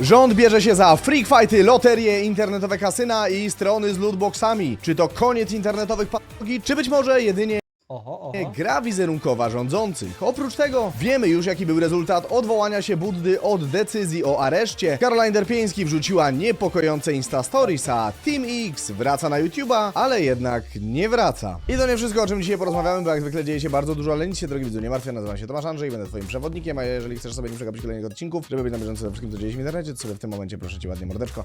Rząd bierze się za freak fighty, loterie, internetowe kasyna i strony z lootboxami. Czy to koniec internetowych patologii, czy być może jedynie Oho, oho. gra wizerunkowa rządzących. Oprócz tego wiemy już jaki był rezultat odwołania się Buddy od decyzji o areszcie. Caroline Derpieński wrzuciła niepokojące Insta Stories, a Team X wraca na YouTube'a, ale jednak nie wraca. I to nie wszystko o czym dzisiaj porozmawiamy, bo jak zwykle dzieje się bardzo dużo, ale nic się drogi widzu nie martwię, nazywam się Tomasz Andrzej, będę twoim przewodnikiem, a jeżeli chcesz sobie nie przegapić kolejnych odcinków, żeby być na bieżąco ze wszystkim co dzieje się w internecie, to sobie w tym momencie proszę cię ładnie mordeczko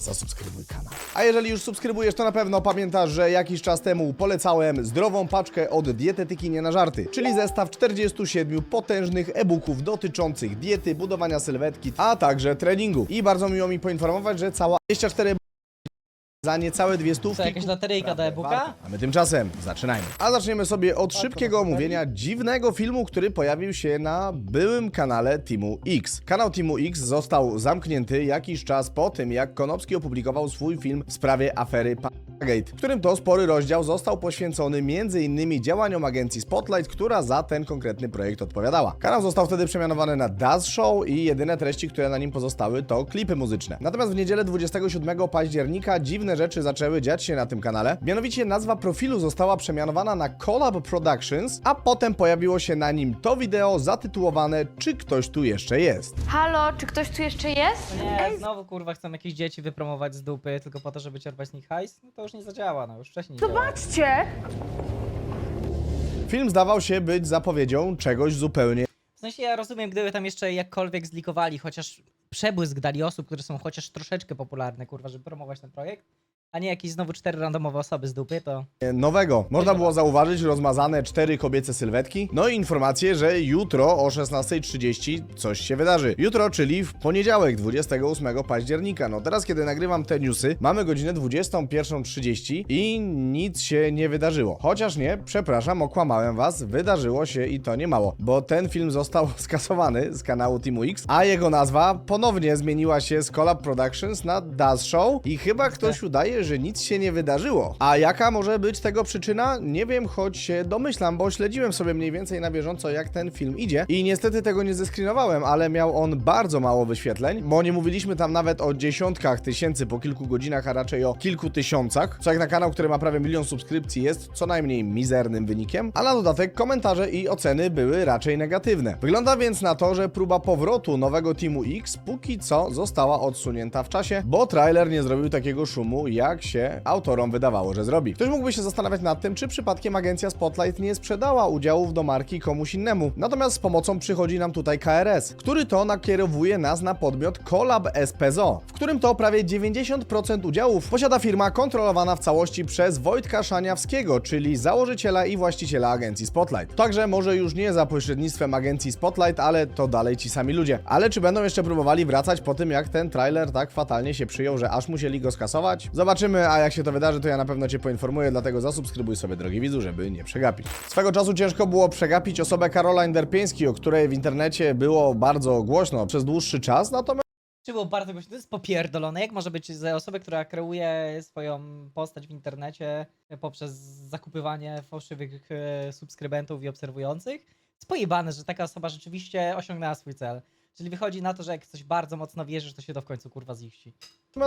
zasubskrybuj kanał. A jeżeli już subskrybujesz, to na pewno pamiętasz, że jakiś czas temu polecałem zdrową paczkę od dietetyki nie na żarty, czyli zestaw 47 potężnych e-booków dotyczących diety, budowania sylwetki, a także treningu. I bardzo miło mi poinformować, że cała 24 za niecałe dwie stówki. Co, jakaś loteryjka do e-booka? A my tymczasem zaczynajmy. A zaczniemy sobie od szybkiego omówienia dziwnego filmu, który pojawił się na byłym kanale Teamu X. Kanał Teamu X został zamknięty jakiś czas po tym, jak Konopski opublikował swój film w sprawie afery Gate, w którym to spory rozdział został poświęcony m.in. działaniom agencji Spotlight, która za ten konkretny projekt odpowiadała. Kanał został wtedy przemianowany na Daz Show i jedyne treści, które na nim pozostały to klipy muzyczne. Natomiast w niedzielę 27 października dziwne rzeczy zaczęły dziać się na tym kanale. Mianowicie nazwa profilu została przemianowana na Collab Productions, a potem pojawiło się na nim to wideo zatytułowane Czy ktoś tu jeszcze jest? Halo, czy ktoś tu jeszcze jest? Nie, znowu kurwa chcą jakieś dzieci wypromować z dupy tylko po to, żeby czerpać z nich hajs? No to już nie zadziała, no już wcześniej nie działało. Zobaczcie! Film zdawał się być zapowiedzią czegoś zupełnie W sensie ja rozumiem, gdyby tam jeszcze jakkolwiek zlikowali, chociaż przebłysk dali osób, które są chociaż troszeczkę popularne, kurwa, żeby promować ten projekt, a nie jakieś znowu cztery randomowe osoby z dupy, to nowego. Można było zauważyć rozmazane cztery kobiece sylwetki, no i informację, że jutro o 16.30 coś się wydarzy. Jutro, czyli w poniedziałek, 28 października. No teraz, kiedy nagrywam te newsy, mamy godzinę 21.30 i nic się nie wydarzyło. Chociaż nie, przepraszam, okłamałem was, wydarzyło się i to nie mało, bo ten film został skasowany z kanału Teamu X, a jego nazwa ponownie zmieniła się z Collab Productions na Daz Show i chyba ktoś udaje, że nic się nie wydarzyło. A jaka może być tego przyczyna? Nie wiem, choć się domyślam, bo śledziłem sobie mniej więcej na bieżąco, jak ten film idzie i niestety tego nie zeskrinowałem, ale miał on bardzo mało wyświetleń, bo nie mówiliśmy tam nawet o dziesiątkach tysięcy po kilku godzinach, a raczej o kilku tysiącach, co jak na kanał, który ma prawie milion subskrypcji jest co najmniej mizernym wynikiem, a na dodatek komentarze i oceny były raczej negatywne. Wygląda więc na to, że próba powrotu nowego Teamu X póki co została odsunięta w czasie, bo trailer nie zrobił takiego szumu, jak się autorom wydawało, że zrobi. Ktoś mógłby się zastanawiać nad tym, czy przypadkiem agencja Spotlight nie sprzedała udziałów do marki komuś innemu. Natomiast z pomocą przychodzi nam tutaj KRS, który to nakierowuje nas na podmiot Collab SPZO, w którym to prawie 90% udziałów posiada firma kontrolowana w całości przez Wojtka Szaniawskiego, czyli założyciela i właściciela agencji Spotlight. Także może już nie za pośrednictwem agencji Spotlight, ale to dalej ci sami ludzie. Ale czy będą jeszcze próbowali wracać po tym, jak ten trailer tak fatalnie się przyjął, że aż musieli go skasować? Zobaczymy, a jak się to wydarzy, to ja na pewno Cię poinformuję, dlatego zasubskrybuj sobie, drogi widzu, żeby nie przegapić. Swego czasu ciężko było przegapić osobę Caroline Derpieński, o której w internecie było bardzo głośno przez dłuższy czas, natomiast czy było bardzo głośno? To jest popierdolone. Jak może być za osobę, która kreuje swoją postać w internecie poprzez zakupywanie fałszywych e, subskrybentów i obserwujących? Jest pojebane, że taka osoba rzeczywiście osiągnęła swój cel. Czyli wychodzi na to, że jak coś bardzo mocno wierzysz, to się to w końcu kurwa ziści.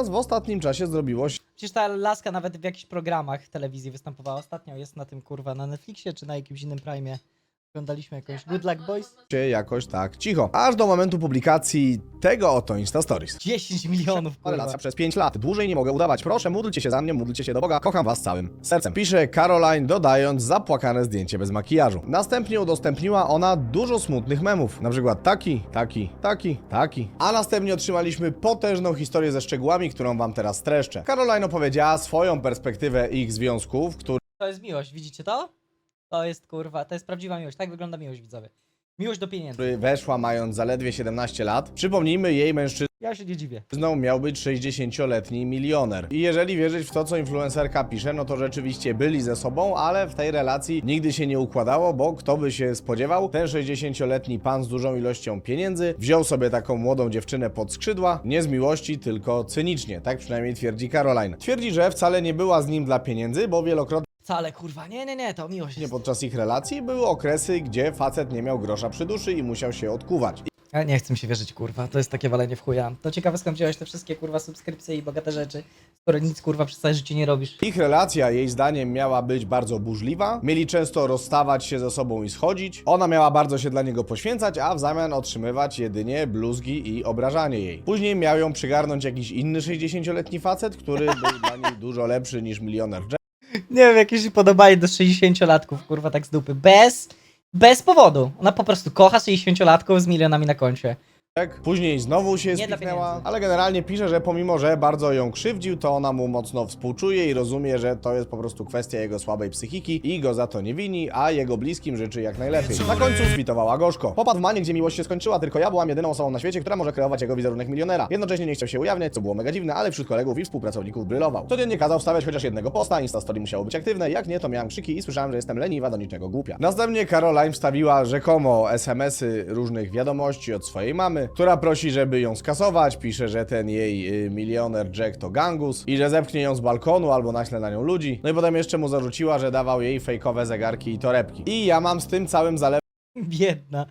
w ostatnim czasie zrobiło się Przecież ta laska nawet w jakichś programach telewizji występowała. Ostatnio jest na tym kurwa na Netflixie czy na jakimś innym prime. Oglądaliśmy jakąś Good Luck Boys. jakoś tak cicho, aż do momentu publikacji tego oto Insta Stories. 10 milionów kurwa. Relacja przez 5 lat. Dłużej nie mogę udawać. Proszę, módlcie się za mnie, módlcie się do Boga. Kocham was całym sercem. Pisze Caroline, dodając zapłakane zdjęcie bez makijażu. Następnie udostępniła ona dużo smutnych memów. Na przykład taki, taki, taki, taki. A następnie otrzymaliśmy potężną historię ze szczegółami, którą wam teraz streszczę. Caroline opowiedziała swoją perspektywę ich związku, w którym To jest miłość, widzicie to? To jest kurwa, to jest prawdziwa miłość. Tak wygląda miłość widzowie. Miłość do pieniędzy. weszła mając zaledwie 17 lat. Przypomnijmy, jej mężczyzna Ja się nie dziwię. Mężczyzną miał być 60-letni milioner. I jeżeli wierzyć w to, co influencerka pisze, no to rzeczywiście byli ze sobą, ale w tej relacji nigdy się nie układało, bo kto by się spodziewał, ten 60-letni pan z dużą ilością pieniędzy wziął sobie taką młodą dziewczynę pod skrzydła, nie z miłości, tylko cynicznie. Tak przynajmniej twierdzi Caroline. Twierdzi, że wcale nie była z nim dla pieniędzy, bo wielokrotnie Wcale kurwa, nie, nie, nie, to miłość jest. podczas ich relacji były okresy, gdzie facet nie miał grosza przy duszy i musiał się odkuwać. Ja nie chcę mi się wierzyć, kurwa. To jest takie walenie w chuja. To ciekawe skąd wziąłeś te wszystkie, kurwa, subskrypcje i bogate rzeczy, skoro nic, kurwa, przez całe życie nie robisz. Ich relacja, jej zdaniem, miała być bardzo burzliwa. Mieli często rozstawać się ze sobą i schodzić. Ona miała bardzo się dla niego poświęcać, a w zamian otrzymywać jedynie bluzgi i obrażanie jej. Później miał ją przygarnąć jakiś inny 60-letni facet, który był dla niej dużo lepszy niż milioner. Nie wiem, jakieś podobanie do 60-latków, kurwa, tak z dupy. Bez, bez powodu. Ona po prostu kocha 60-latków z milionami na koncie. Później znowu się spiknęła, ale generalnie pisze, że pomimo, że bardzo ją krzywdził, to ona mu mocno współczuje i rozumie, że to jest po prostu kwestia jego słabej psychiki i go za to nie wini, a jego bliskim życzy jak najlepiej. Na końcu skwitowała gorzko. Popadł w manię, gdzie miłość się skończyła, tylko ja byłam jedyną osobą na świecie, która może kreować jego wizerunek milionera. Jednocześnie nie chciał się ujawniać, co było mega dziwne, ale wśród kolegów i współpracowników brylował. Codziennie kazał wstawiać chociaż jednego posta, Instastory musiało być aktywne, jak nie, to miałam krzyki i słyszałem, że jestem leniwa do niczego głupia. Następnie Caroline wstawiła rzekomo SMS-y różnych wiadomości od swojej mamy, która prosi, żeby ją skasować, pisze, że ten jej y, milioner Jack to gangus i że zepchnie ją z balkonu albo naśle na nią ludzi. No i potem jeszcze mu zarzuciła, że dawał jej fejkowe zegarki i torebki. I ja mam z tym całym zalewem Biedna.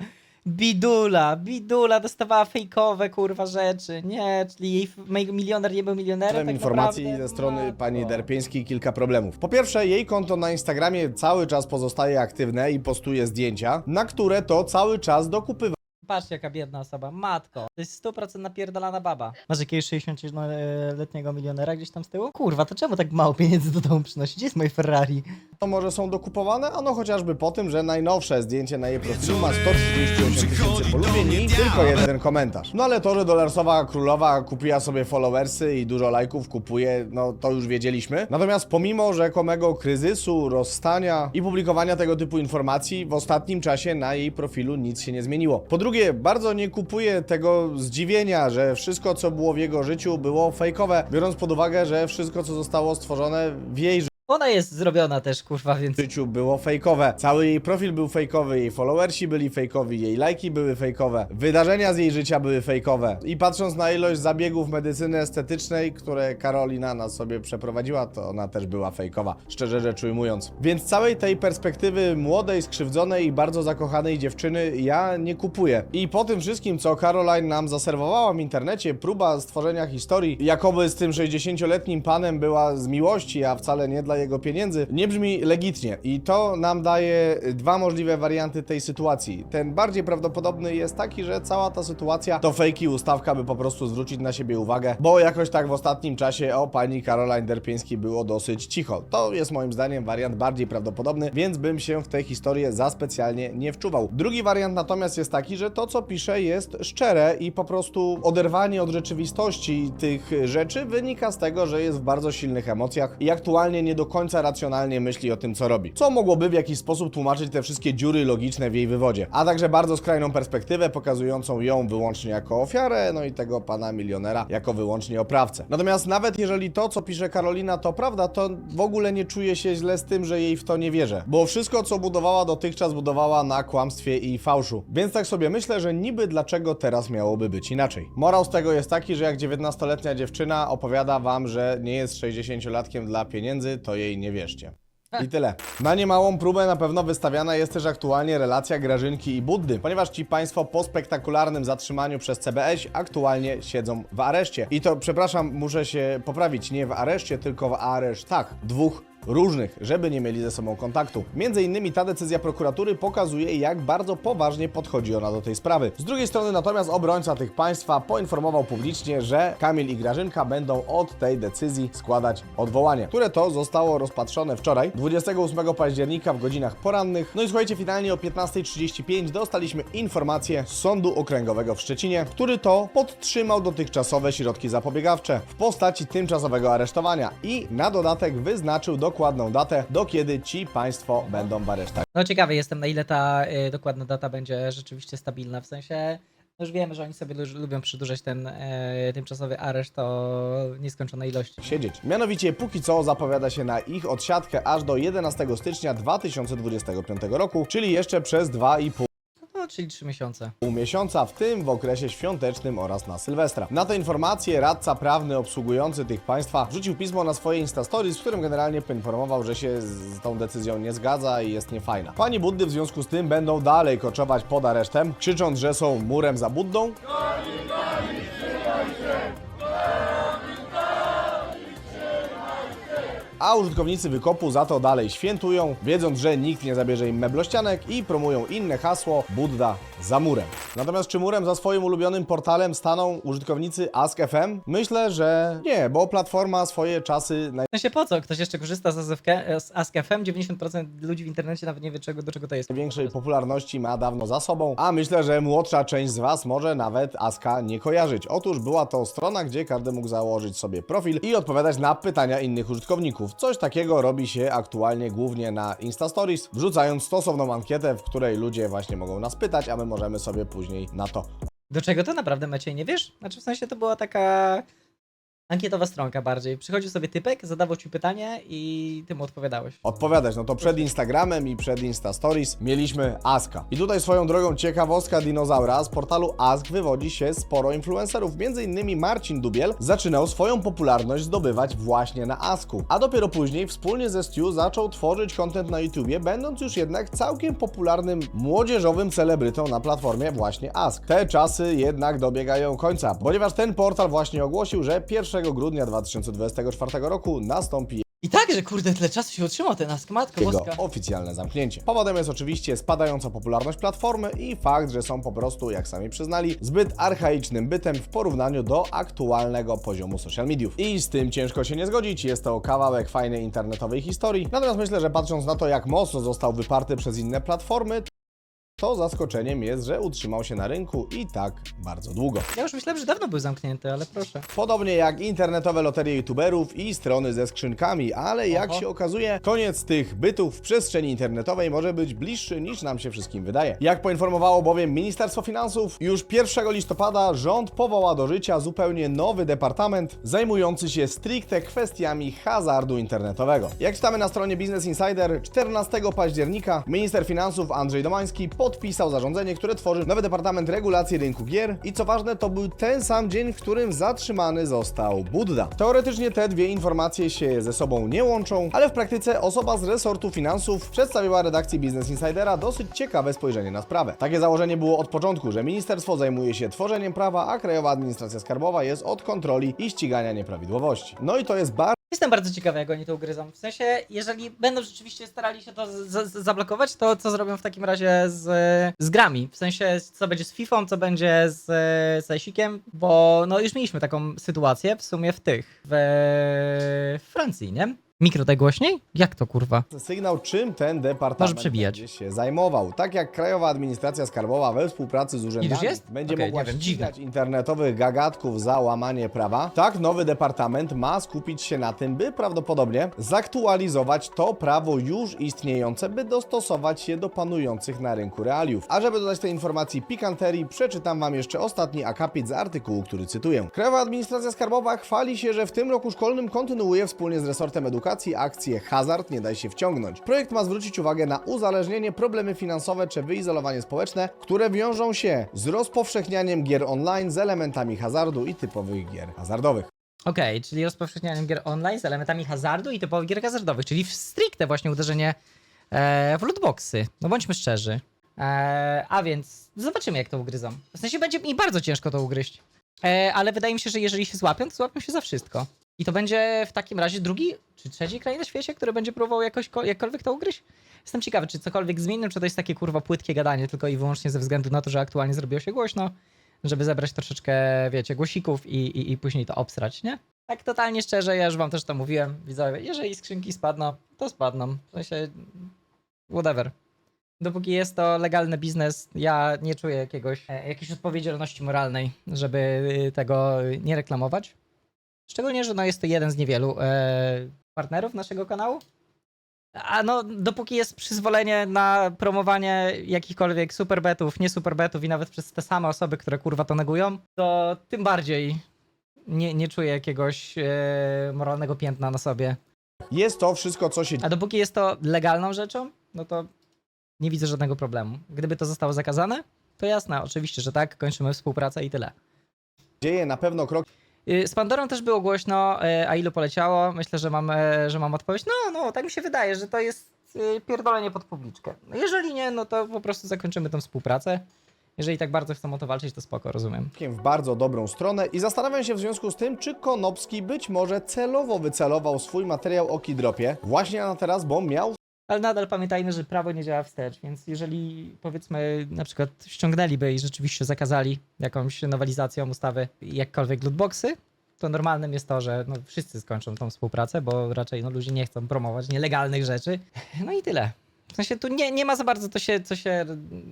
Bidula, bidula dostawała fejkowe, kurwa, rzeczy. Nie, czyli jej f- mej- milioner nie był milionerem, tak informacji naprawdę? ze strony Matko. pani Derpieńskiej kilka problemów. Po pierwsze, jej konto na Instagramie cały czas pozostaje aktywne i postuje zdjęcia, na które to cały czas dokupywa. Patrzcie, jaka biedna osoba. Matko. To jest 100% napierdalana baba. Masz jakiegoś 60-letniego milionera gdzieś tam z tyłu? Kurwa, to czemu tak mało pieniędzy do domu przynosi? Gdzie jest moje Ferrari? To może są dokupowane? Ano chociażby po tym, że najnowsze zdjęcie na jej profilu ma 138 tysięcy polubień i tylko jeden komentarz. No ale to, że dolarsowa królowa kupiła sobie followersy i dużo lajków kupuje, no to już wiedzieliśmy. Natomiast pomimo rzekomego kryzysu, rozstania i publikowania tego typu informacji, w ostatnim czasie na jej profilu nic się nie zmieniło. Po drugie, bardzo nie kupuję tego zdziwienia, że wszystko, co było w jego życiu, było fejkowe, biorąc pod uwagę, że wszystko, co zostało stworzone w jej Ona jest zrobiona też, kurwa, więc... życiu było fejkowe. Cały jej profil był fejkowy, jej followersi byli fejkowi, jej lajki były fejkowe, wydarzenia z jej życia były fejkowe. I patrząc na ilość zabiegów medycyny estetycznej, które Karolina na sobie przeprowadziła, to ona też była fejkowa, szczerze rzecz ujmując. Więc całej tej perspektywy młodej, skrzywdzonej i bardzo zakochanej dziewczyny ja nie kupuję. I po tym wszystkim, co Caroline nam zaserwowała w internecie, próba stworzenia historii, jakoby z tym 60-letnim panem była z miłości, a wcale nie dla jego pieniędzy, nie brzmi legitnie. I to nam daje dwa możliwe warianty tej sytuacji. Ten bardziej prawdopodobny jest taki, że cała ta sytuacja to fejki ustawka, by po prostu zwrócić na siebie uwagę, bo jakoś tak w ostatnim czasie o pani Caroline Derpieńskiej było dosyć cicho. To jest moim zdaniem wariant bardziej prawdopodobny, więc bym się w tę historię za specjalnie nie wczuwał. Drugi wariant natomiast jest taki, że to co pisze jest szczere i po prostu oderwanie od rzeczywistości tych rzeczy wynika z tego, że jest w bardzo silnych emocjach i aktualnie nie do końca racjonalnie myśli o tym, co robi. Co mogłoby w jakiś sposób tłumaczyć te wszystkie dziury logiczne w jej wywodzie. A także bardzo skrajną perspektywę pokazującą ją wyłącznie jako ofiarę, no i tego pana milionera jako wyłącznie oprawcę. Natomiast nawet jeżeli to, co pisze Karolina, to prawda, to w ogóle nie czuję się źle z tym, że jej w to nie wierzę. Bo wszystko, co budowała dotychczas, budowała na kłamstwie i fałszu. Więc tak sobie myślę, że niby dlaczego teraz miałoby być inaczej. Morał z tego jest taki, że jak 19-letnia dziewczyna opowiada wam, że nie jest 60-latkiem dla pieniędzy, to jej nie wierzcie. I tyle. Na niemałą próbę na pewno wystawiana jest też aktualnie relacja Grażynki i Buddy, ponieważ ci państwo po spektakularnym zatrzymaniu przez CBS aktualnie siedzą w areszcie. I to, przepraszam, muszę się poprawić, nie w areszcie, tylko w aresztach. Dwóch różnych, żeby nie mieli ze sobą kontaktu. Między innymi ta decyzja prokuratury pokazuje, jak bardzo poważnie podchodzi ona do tej sprawy. Z drugiej strony natomiast obrońca tych państwa poinformował publicznie, że Kamil i Grażynka będą od tej decyzji składać odwołanie, które to zostało rozpatrzone wczoraj, 28 października w godzinach porannych. No i słuchajcie, finalnie o 15.35 dostaliśmy informację z Sądu Okręgowego w Szczecinie, który to podtrzymał dotychczasowe środki zapobiegawcze w postaci tymczasowego aresztowania i na dodatek wyznaczył dokładną datę, do kiedy ci państwo będą w aresztach. No ciekawy jestem, na ile ta y, dokładna data będzie rzeczywiście stabilna, w sensie... no Już wiemy, że oni sobie lu- lubią przedłużać ten y, tymczasowy areszt o nieskończonej ilości. siedzieć. Mianowicie póki co zapowiada się na ich odsiadkę aż do 11 stycznia 2025 roku, czyli jeszcze przez 2,5 czyli 3 miesiące. miesiąca, w tym w okresie świątecznym oraz na Sylwestra. Na tę informację radca prawny obsługujący tych państwa wrzucił pismo na swoje Instastories, w którym generalnie poinformował, że się z tą decyzją nie zgadza i jest niefajna. Pani Buddy w związku z tym będą dalej koczować pod aresztem, krzycząc, że są murem za Buddą. A użytkownicy wykopu za to dalej świętują, wiedząc, że nikt nie zabierze im meblościanek i promują inne hasło Budda za murem. Natomiast czy murem za swoim ulubionym portalem staną użytkownicy Ask.fm? Myślę, że nie, bo platforma swoje czasy W sensie po co? Ktoś jeszcze korzysta z, ASFK, z AskFM? 90% ludzi w internecie nawet nie wie, czego, do czego to jest. największej popularności ma dawno za sobą, a myślę, że młodsza część z Was może nawet Aska nie kojarzyć. Otóż była to strona, gdzie każdy mógł założyć sobie profil i odpowiadać na pytania innych użytkowników. Coś takiego robi się aktualnie głównie na Insta Stories, wrzucając stosowną ankietę, w której ludzie właśnie mogą nas pytać, a my możemy sobie później na to Do czego to naprawdę Maciej nie wiesz? Znaczy w sensie to była taka ankietowa stronka bardziej. Przychodził sobie typek, zadawał ci pytanie i ty mu odpowiadałeś. odpowiadać. No to przed Instagramem i przed Insta Stories mieliśmy Aska. I tutaj swoją drogą ciekawostka dinozaura z portalu Ask wywodzi się sporo influencerów. Między innymi Marcin Dubiel zaczynał swoją popularność zdobywać właśnie na Asku. A dopiero później wspólnie ze Stu zaczął tworzyć content na YouTubie, będąc już jednak całkiem popularnym młodzieżowym celebrytą na platformie właśnie Ask. Te czasy jednak dobiegają końca, ponieważ ten portal właśnie ogłosił, że 1 grudnia 2024 roku nastąpi I tak, że kurde, tyle czasu się utrzymał ten Ask, matko jego boska. oficjalne zamknięcie. Powodem jest oczywiście spadająca popularność platformy i fakt, że są po prostu, jak sami przyznali, zbyt archaicznym bytem w porównaniu do aktualnego poziomu social mediów. I z tym ciężko się nie zgodzić, jest to kawałek fajnej internetowej historii. Natomiast myślę, że patrząc na to, jak mocno został wyparty przez inne platformy, to zaskoczeniem jest, że utrzymał się na rynku i tak bardzo długo. Ja już myślałem, że dawno był zamknięty, ale proszę. Podobnie jak internetowe loterie youtuberów i strony ze skrzynkami, ale jak Oho. się okazuje, koniec tych bytów w przestrzeni internetowej może być bliższy niż nam się wszystkim wydaje. Jak poinformowało bowiem Ministerstwo Finansów, już 1 listopada rząd powoła do życia zupełnie nowy departament zajmujący się stricte kwestiami hazardu internetowego. Jak czytamy na stronie Business Insider, 14 października minister finansów Andrzej Domański podpisał zarządzenie, które tworzy nowy departament regulacji rynku gier i co ważne, to był ten sam dzień, w którym zatrzymany został Budda. Teoretycznie te dwie informacje się ze sobą nie łączą, ale w praktyce osoba z resortu finansów przedstawiła redakcji Business Insidera dosyć ciekawe spojrzenie na sprawę. Takie założenie było od początku, że ministerstwo zajmuje się tworzeniem prawa, a Krajowa Administracja Skarbowa jest od kontroli i ścigania nieprawidłowości. No i to jest bardzo Jestem bardzo ciekawy, jak oni to ugryzą. W sensie, jeżeli będą rzeczywiście starali się to zablokować, to co zrobią w takim razie z, z grami? W sensie, co będzie z FIFA, co będzie z, z? Bo no już mieliśmy taką sytuację w sumie w tych, w Francji, nie? Mikro daj głośniej? Jak to kurwa? sygnał, czym ten Może departament przebijać. będzie się zajmował. Tak jak Krajowa Administracja Skarbowa we współpracy z urzędami już jest? będzie Okej, mogła nie wiem, ścigać internetowych gagatków za łamanie prawa, tak nowy departament ma skupić się na tym, by prawdopodobnie zaktualizować to prawo już istniejące, by dostosować je do panujących na rynku realiów. A żeby dodać tej informacji pikanterii, przeczytam Wam jeszcze ostatni akapit z artykułu, który cytuję. Krajowa Administracja Skarbowa chwali się, że w tym roku szkolnym kontynuuje wspólnie z resortem edukacji akcję Hazard nie daj się wciągnąć. Projekt ma zwrócić uwagę na uzależnienie, problemy finansowe czy wyizolowanie społeczne, które wiążą się z rozpowszechnianiem gier online z elementami hazardu i typowych gier hazardowych. Okej, czyli rozpowszechnianiem gier online z elementami hazardu i typowych gier hazardowych, czyli w stricte właśnie uderzenie e, w lootboxy. No bądźmy szczerzy. E, a więc zobaczymy, jak to ugryzą. W sensie będzie mi bardzo ciężko to ugryźć. E, ale wydaje mi się, że jeżeli się złapią, to złapią się za wszystko. I to będzie w takim razie drugi czy trzeci kraj na świecie, który będzie próbował jakoś, jakkolwiek to ugryźć? Jestem ciekawy, czy cokolwiek zmienił, czy to jest takie kurwa płytkie gadanie tylko i wyłącznie ze względu na to, że aktualnie zrobiło się głośno, żeby zebrać troszeczkę, wiecie, głosików i, i, i później to obsrać, nie? Tak totalnie szczerze, ja już wam też to mówiłem, widzowie, jeżeli skrzynki spadną, to spadną. W sensie, whatever. Dopóki jest to legalny biznes, ja nie czuję jakiegoś, e, jakiejś odpowiedzialności moralnej, żeby y, tego nie reklamować. Szczególnie, że no jest to jeden z niewielu e, partnerów naszego kanału. A no, dopóki jest przyzwolenie na promowanie jakichkolwiek superbetów, nie superbetów i nawet przez te same osoby, które kurwa to negują, to tym bardziej nie, nie czuję jakiegoś e, moralnego piętna na sobie. Jest to wszystko, co się A dopóki jest to legalną rzeczą, no to nie widzę żadnego problemu. Gdyby to zostało zakazane, to jasne, oczywiście, że tak, kończymy współpracę i tyle. dzieje na pewno krok Z Pandorą też było głośno, y, a ilu poleciało? Myślę, że mam, e, że mam odpowiedź. No, no, tak mi się wydaje, że to jest y, pierdolenie pod publiczkę. No, Jeżeli nie, no to po prostu zakończymy tą współpracę. Jeżeli tak bardzo chcą o to walczyć, to spoko, rozumiem. w bardzo dobrą stronę i zastanawiam się w związku z tym, czy Konopski być może celowo wycelował swój materiał o Kidropie właśnie na teraz, bo miał Ale nadal pamiętajmy, że prawo nie działa wstecz, więc jeżeli powiedzmy na przykład ściągnęliby i rzeczywiście zakazali jakąś nowelizacją ustawy jakkolwiek lootboxy, to normalnym jest to, że no, wszyscy skończą tą współpracę, bo raczej no, ludzie nie chcą promować nielegalnych rzeczy. No i tyle. W sensie tu nie, nie ma za bardzo to się, co się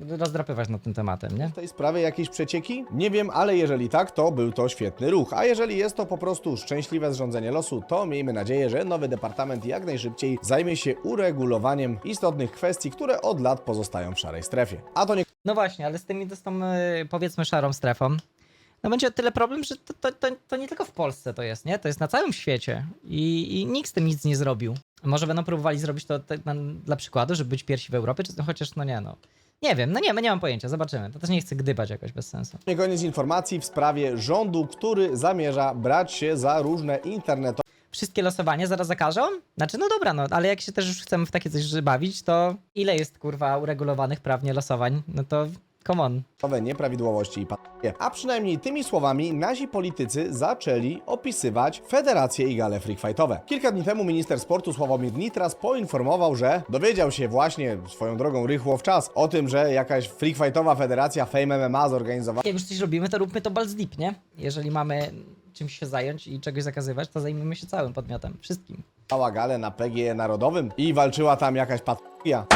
rozdrapywać nad tym tematem, nie? w tej sprawie jakieś przecieki? Nie wiem, ale jeżeli tak, to był to świetny ruch. A jeżeli jest to po prostu szczęśliwe zrządzenie losu, to miejmy nadzieję, że nowy departament jak najszybciej zajmie się uregulowaniem istotnych kwestii, które od lat pozostają w szarej strefie. A to nie No właśnie, ale z tymi z tą y, powiedzmy szarą strefą, no będzie o tyle problem, że to, to, to, to nie tylko w Polsce to jest, nie? To jest na całym świecie i, i nikt z tym nic nie zrobił. Może będą próbowali zrobić to tak na, dla przykładu, żeby być pierwsi w Europie, czy chociaż no nie no. Nie wiem, no nie, nie mam pojęcia, zobaczymy. To też nie chcę gdybać jakoś bez sensu. Nie koniec informacji w sprawie rządu, który zamierza brać się za różne internetowe Wszystkie losowanie zaraz zakażą? Znaczy, no dobra, no, ale jak się też już chcemy w takie coś bawić, to ile jest kurwa uregulowanych prawnie losowań? No to come on. nieprawidłowości i patologie. A przynajmniej tymi słowami nasi politycy zaczęli opisywać federacje i gale freakfightowe. Kilka dni temu minister sportu Sławomir Nitras poinformował, że dowiedział się właśnie swoją drogą rychło w czas o tym, że jakaś freakfightowa federacja Fame MMA zorganizowała Jak już coś robimy, to róbmy to balls deep, nie? Jeżeli mamy czymś się zająć i czegoś zakazywać, to zajmijmy się całym podmiotem, wszystkim. galę na PGE Narodowym i walczyła tam jakaś patologia.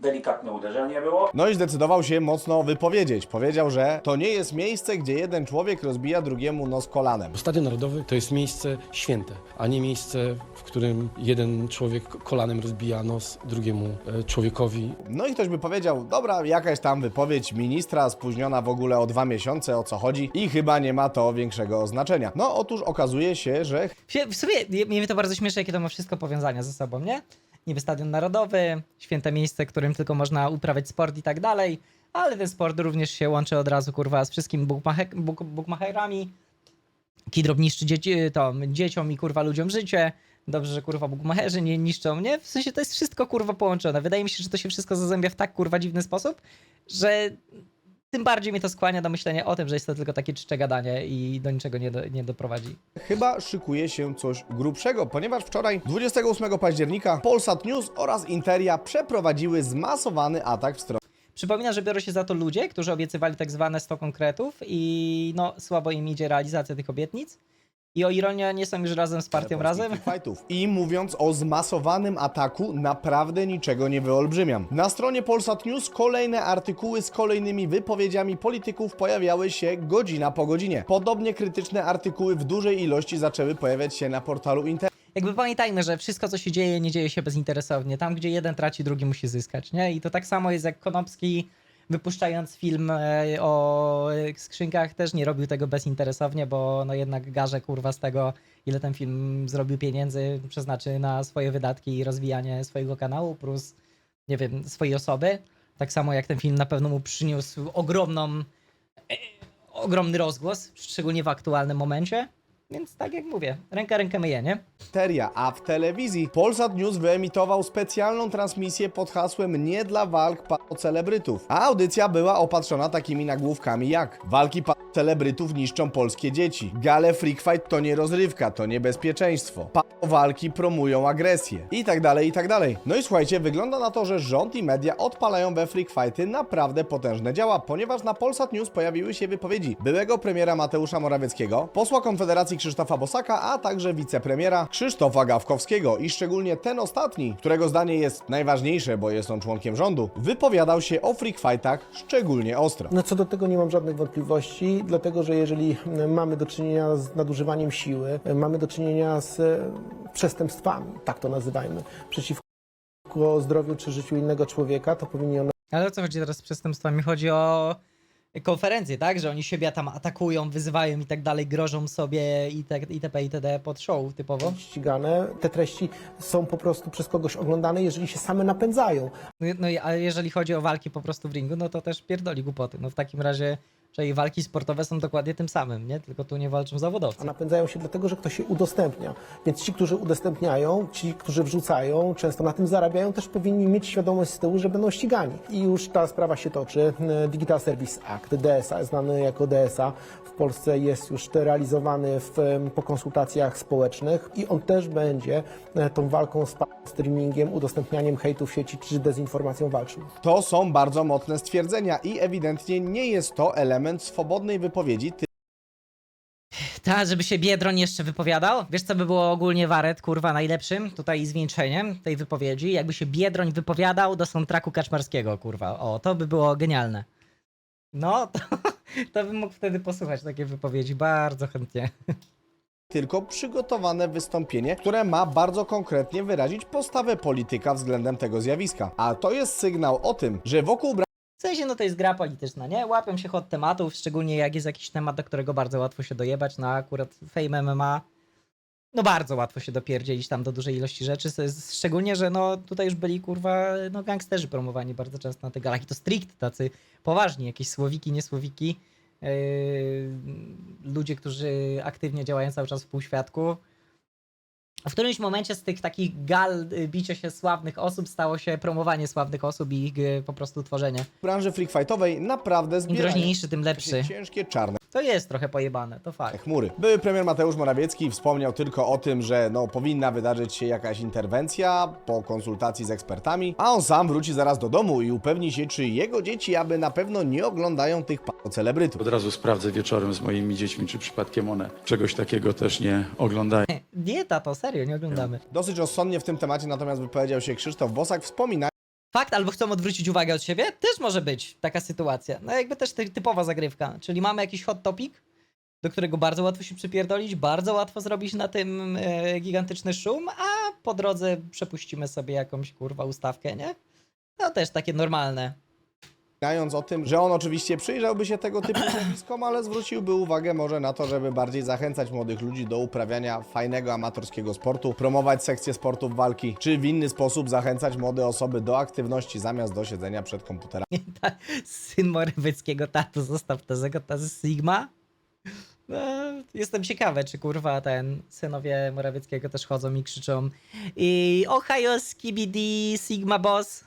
Delikatne uderzenie było. No i zdecydował się mocno wypowiedzieć. Powiedział, że to nie jest miejsce, gdzie jeden człowiek rozbija drugiemu nos kolanem. Stadion Narodowy to jest miejsce święte, a nie miejsce, w którym jeden człowiek kolanem rozbija nos drugiemu e, człowiekowi. No i ktoś by powiedział, dobra, jakaś tam wypowiedź ministra spóźniona w ogóle o dwa miesiące, o co chodzi i chyba nie ma to większego znaczenia. No otóż okazuje się, że W- W sumie mnie to bardzo śmieszy, jakie to ma wszystko powiązania ze sobą, nie? Niby stadion narodowy, święte miejsce, którym tylko można uprawiać sport i tak dalej, ale ten sport również się łączy od razu, kurwa, z book- bookmacherami. Kidrop niszczy dzieci, to, dzieciom i kurwa ludziom życie. Dobrze, że kurwa bookmacherzy nie niszczą, nie? W sensie to jest wszystko kurwa połączone. Wydaje mi się, że to się wszystko zazębia w tak kurwa dziwny sposób, że tym bardziej mnie to skłania do myślenia o tym, że jest to tylko takie czcze gadanie i do niczego nie, do, nie doprowadzi. chyba szykuje się coś grubszego, ponieważ wczoraj, 28 października, Polsat News oraz Interia przeprowadziły zmasowany atak w stronę Przypomina, że biorą się za to ludzie, którzy obiecywali tak zwane 100 konkretów i no słabo im idzie realizacja tych obietnic. I o ironię nie są już razem z partią razem. Fightów. I mówiąc o zmasowanym ataku, naprawdę niczego nie wyolbrzymiam. Na stronie Polsat News kolejne artykuły z kolejnymi wypowiedziami polityków pojawiały się godzina po godzinie. Podobnie krytyczne artykuły w dużej ilości zaczęły pojawiać się na portalu Inter. Jakby pamiętajmy, że wszystko co się dzieje, nie dzieje się bezinteresownie. Tam, gdzie jeden traci, drugi musi zyskać, nie? I to tak samo jest jak Konopski wypuszczając film e, o skrzynkach też nie robił tego bezinteresownie, bo no jednak garze kurwa z tego, ile ten film zrobił pieniędzy, przeznaczy na swoje wydatki i rozwijanie swojego kanału, plus nie wiem, swojej osoby. Tak samo jak ten film na pewno mu przyniósł ogromną, e, ogromny rozgłos, szczególnie w aktualnym momencie. Więc tak jak mówię, ręka rękę myje, nie? Teria, a w telewizji Polsat News wyemitował specjalną transmisję pod hasłem Nie dla walk pa celebrytów. A audycja była opatrzona takimi nagłówkami jak Walki pa celebrytów niszczą polskie dzieci. Gale Freak Fight to nie rozrywka, to niebezpieczeństwo. Pa walki promują agresję. I tak dalej, i tak dalej. No i słuchajcie, wygląda na to, że rząd i media odpalają we Freak Fighty naprawdę potężne działa, ponieważ na Polsat News pojawiły się wypowiedzi byłego premiera Mateusza Morawieckiego, posła Konfederacji Krzysztofa Bosaka, a także wicepremiera Krzysztofa Gawkowskiego. I szczególnie ten ostatni, którego zdanie jest najważniejsze, bo jest on członkiem rządu, wypowiadał się o freak fightach szczególnie ostro. No co do tego nie mam żadnych wątpliwości, dlatego że jeżeli mamy do czynienia z nadużywaniem siły, mamy do czynienia z e, przestępstwami, tak to nazywajmy, przeciwko zdrowiu czy życiu innego człowieka, to powinien Ale o co chodzi teraz z przestępstwami? Chodzi o konferencje, tak? Że oni siebie tam atakują, wyzywają i tak dalej, grożą sobie i tak itp. itd. pod show typowo. ścigane. Te treści są po prostu przez kogoś oglądane, jeżeli się same napędzają. No, i- no i- a jeżeli chodzi o walki po prostu w ringu, no to też pierdoli głupoty. No w takim razie, że walki sportowe są dokładnie tym samym, nie? Tylko tu nie walczą zawodowcy. A napędzają się dlatego, że ktoś się udostępnia. Więc ci, którzy udostępniają, ci, którzy wrzucają, często na tym zarabiają, też powinni mieć świadomość z tyłu, że będą ścigani. I już ta sprawa się toczy. Digital Service Act, DSA, znany jako DSA, w Polsce jest już realizowany w, po konsultacjach społecznych i on też będzie e, tą walką z streamingiem, udostępnianiem hejtu w sieci czy dezinformacją walczył. To są bardzo mocne stwierdzenia i ewidentnie nie jest to element swobodnej wypowiedzi, Tak, żeby się Biedroń jeszcze wypowiadał. Wiesz, co by było ogólnie waret, kurwa, najlepszym tutaj zwieńczeniem tej wypowiedzi? Jakby się Biedroń wypowiadał do soundtracku Kaczmarskiego, kurwa. O, to by było genialne. No, to, to bym mógł wtedy posłuchać takiej wypowiedzi bardzo chętnie. tylko przygotowane wystąpienie, które ma bardzo konkretnie wyrazić postawę polityka względem tego zjawiska. A to jest sygnał o tym, że wokół W sensie, no to jest gra polityczna, nie? Łapią się hot tematów, szczególnie jak jest jakiś temat, do którego bardzo łatwo się dojebać, no akurat Fame MMA, no bardzo łatwo się dopierdzielić tam do dużej ilości rzeczy, szczególnie, że no tutaj już byli, kurwa, no gangsterzy promowani bardzo często na tych galach i to strict, tacy poważni, jakieś słowiki, niesłowiki, yy, ludzie, którzy aktywnie działają cały czas w półświadku. W którymś momencie z tych takich gal y, bicia się sławnych osób stało się promowanie sławnych osób i ich y, po prostu tworzenie. branży freak fightowej naprawdę Im zbierają groźniejszy, tym lepszy. ciężkie czarne To jest trochę pojebane, to fakt. chmury. Były premier Mateusz Morawiecki wspomniał tylko o tym, że no, powinna wydarzyć się jakaś interwencja po konsultacji z ekspertami, a on sam wróci zaraz do domu i upewni się, czy jego dzieci aby na pewno nie oglądają tych p- celebrytów. Od razu sprawdzę wieczorem z moimi dziećmi, czy przypadkiem one czegoś takiego też nie oglądają. Nie, tato, serio, nie oglądamy. Dosyć rozsądnie w tym temacie natomiast wypowiedział się Krzysztof Bosak, wspominając, Fakt, albo chcą odwrócić uwagę od siebie? Też może być taka sytuacja. No jakby też ty, typowa zagrywka. Czyli mamy jakiś hot topic, do którego bardzo łatwo się przypierdolić, bardzo łatwo zrobić na tym e, gigantyczny szum, a po drodze przepuścimy sobie jakąś kurwa ustawkę, nie? To też takie normalne. O tym, że on oczywiście przyjrzałby się tego typu zjawiskom, ale zwróciłby uwagę może na to, żeby bardziej zachęcać młodych ludzi do uprawiania fajnego amatorskiego sportu, promować sekcję sportów walki, czy w inny sposób zachęcać młode osoby do aktywności zamiast do siedzenia przed komputerami. Syn Morawieckiego, tato, zostaw tego, ta Sigma. No, jestem ciekawy, czy kurwa ten synowie Morawieckiego też chodzą i krzyczą i Ohio Skibidi Sigma Boss.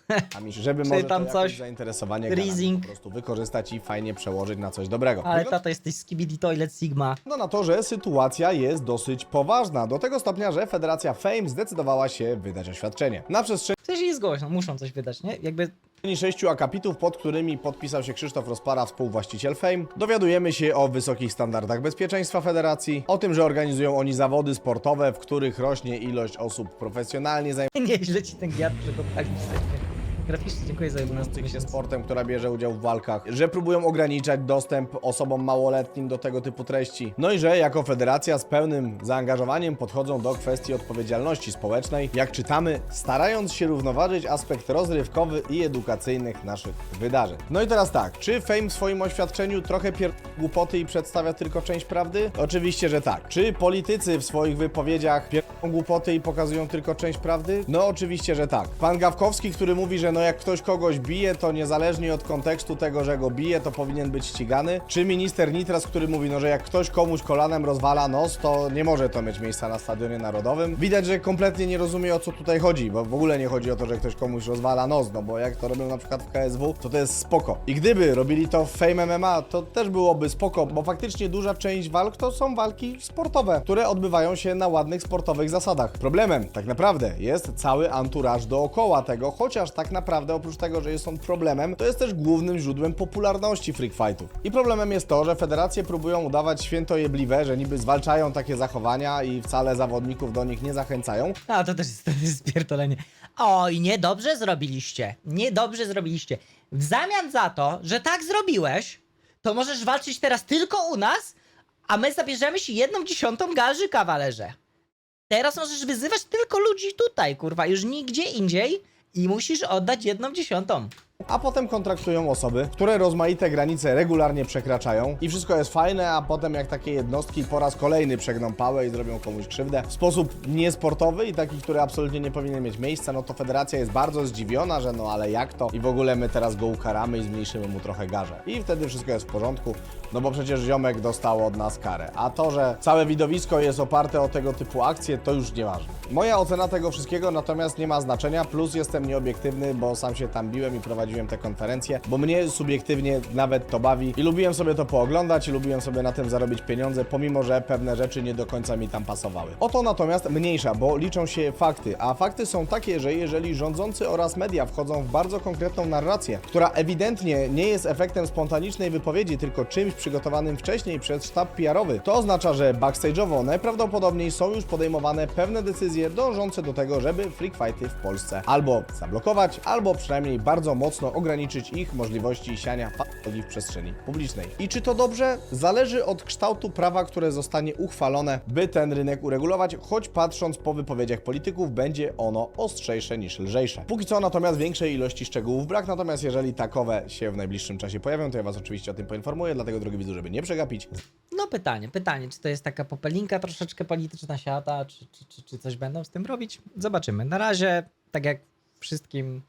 Żeby Czy może tam coś? zainteresowanie Rising. po prostu wykorzystać i fajnie przełożyć na coś dobrego. Ale tato jesteś Skibidi Toilet Sigma. No na to, że sytuacja jest dosyć poważna, do tego stopnia, że Federacja Fame zdecydowała się wydać oświadczenie. Na przestrzeni W sensie jest głośno, muszą coś wydać, nie? Jakby sześciu akapitów, pod którymi podpisał się Krzysztof Rozpara, współwłaściciel Fame, dowiadujemy się o wysokich standardach bezpieczeństwa Federacji, o tym, że organizują oni zawody sportowe, w których rośnie ilość osób profesjonalnie nieźle ci ten giat przekopali w. Graficznie dziękuję za 11 zajmujących się sportem, która bierze udział w walkach, że próbują ograniczać dostęp osobom małoletnim do tego typu treści. No i że jako federacja z pełnym zaangażowaniem podchodzą do kwestii odpowiedzialności społecznej, jak czytamy, starając się równoważyć aspekt rozrywkowy i edukacyjnych naszych wydarzeń. No i teraz tak, czy Fame w swoim oświadczeniu trochę pier... głupoty i przedstawia tylko część prawdy? Oczywiście, że tak. Czy politycy w swoich wypowiedziach pier... głupoty i pokazują tylko część prawdy? No oczywiście, że tak. Pan Gawkowski, który mówi, że no jak ktoś kogoś bije, to niezależnie od kontekstu tego, że go bije, to powinien być ścigany. Czy minister Nitras, który mówi, no że jak ktoś komuś kolanem rozwala nos, to nie może to mieć miejsca na stadionie narodowym. Widać, że kompletnie nie rozumie o co tutaj chodzi, bo w ogóle nie chodzi o to, że ktoś komuś rozwala nos, no bo jak to robią na przykład w KSW, to to jest spoko. I gdyby robili to w Fame MMA, to też byłoby spoko, bo faktycznie duża część walk to są walki sportowe, które odbywają się na ładnych sportowych zasadach. Problemem tak naprawdę jest cały anturaż dookoła tego, chociaż tak naprawdę oprócz tego, że jest on problemem, to jest też głównym źródłem popularności freak fightów. I problemem jest to, że federacje próbują udawać świętojebliwe, że niby zwalczają takie zachowania i wcale zawodników do nich nie zachęcają, A, to też jest, to jest spierdolenie. Oj, niedobrze zrobiliście. Niedobrze zrobiliście. W zamian za to, że tak zrobiłeś, to możesz walczyć teraz tylko u nas, a my zabierzemy ci jedną dziesiątą galży, kawalerze. Teraz możesz wyzywać tylko ludzi tutaj, kurwa, już nigdzie indziej i musisz oddać jedną dziesiątą. A potem kontraktują osoby, które rozmaite granice regularnie przekraczają i wszystko jest fajne, a potem jak takie jednostki po raz kolejny przegną pałę i zrobią komuś krzywdę w sposób niesportowy i taki, który absolutnie nie powinien mieć miejsca, no to federacja jest bardzo zdziwiona, że no ale jak to i w ogóle my teraz go ukaramy i zmniejszymy mu trochę garze. I wtedy wszystko jest w porządku, no bo przecież ziomek dostał od nas karę. A to, że całe widowisko jest oparte o tego typu akcje, to już nieważne. Moja ocena tego wszystkiego natomiast nie ma znaczenia, plus jestem nieobiektywny, bo sam się tam biłem i prowadziłem te konferencje, bo mnie subiektywnie nawet to bawi i lubiłem sobie to pooglądać lubiłem sobie na tym zarobić pieniądze, pomimo że pewne rzeczy nie do końca mi tam pasowały. Oto natomiast mniejsza, bo liczą się fakty, a fakty są takie, że jeżeli rządzący oraz media wchodzą w bardzo konkretną narrację, która ewidentnie nie jest efektem spontanicznej wypowiedzi, tylko czymś przygotowanym wcześniej przez sztab PR-owy, to oznacza, że backstage'owo najprawdopodobniej są już podejmowane pewne decyzje dążące do tego, żeby freak fighty w Polsce albo zablokować, albo przynajmniej bardzo mocno ograniczyć ich możliwości siania patologii w przestrzeni publicznej. I czy to dobrze? Zależy od kształtu prawa, które zostanie uchwalone, by ten rynek uregulować, choć patrząc po wypowiedziach polityków, będzie ono ostrzejsze niż lżejsze. Póki co natomiast większej ilości szczegółów brak, natomiast jeżeli takowe się w najbliższym czasie pojawią, to ja Was oczywiście o tym poinformuję, dlatego drogi widzu, żeby nie przegapić, No pytanie, pytanie, czy to jest taka popelinka troszeczkę polityczna siata, czy, czy, czy coś będą z tym robić? Zobaczymy. Na razie, tak jak wszystkim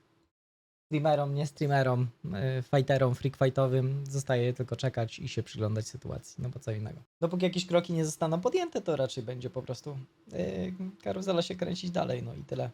streamerom, nie streamerom, yy, fighterom, freak fightowym, zostaje tylko czekać i się przyglądać sytuacji, no bo co innego. Dopóki jakieś kroki nie zostaną podjęte, to raczej będzie po prostu yy, karuzela się kręcić dalej, no i tyle.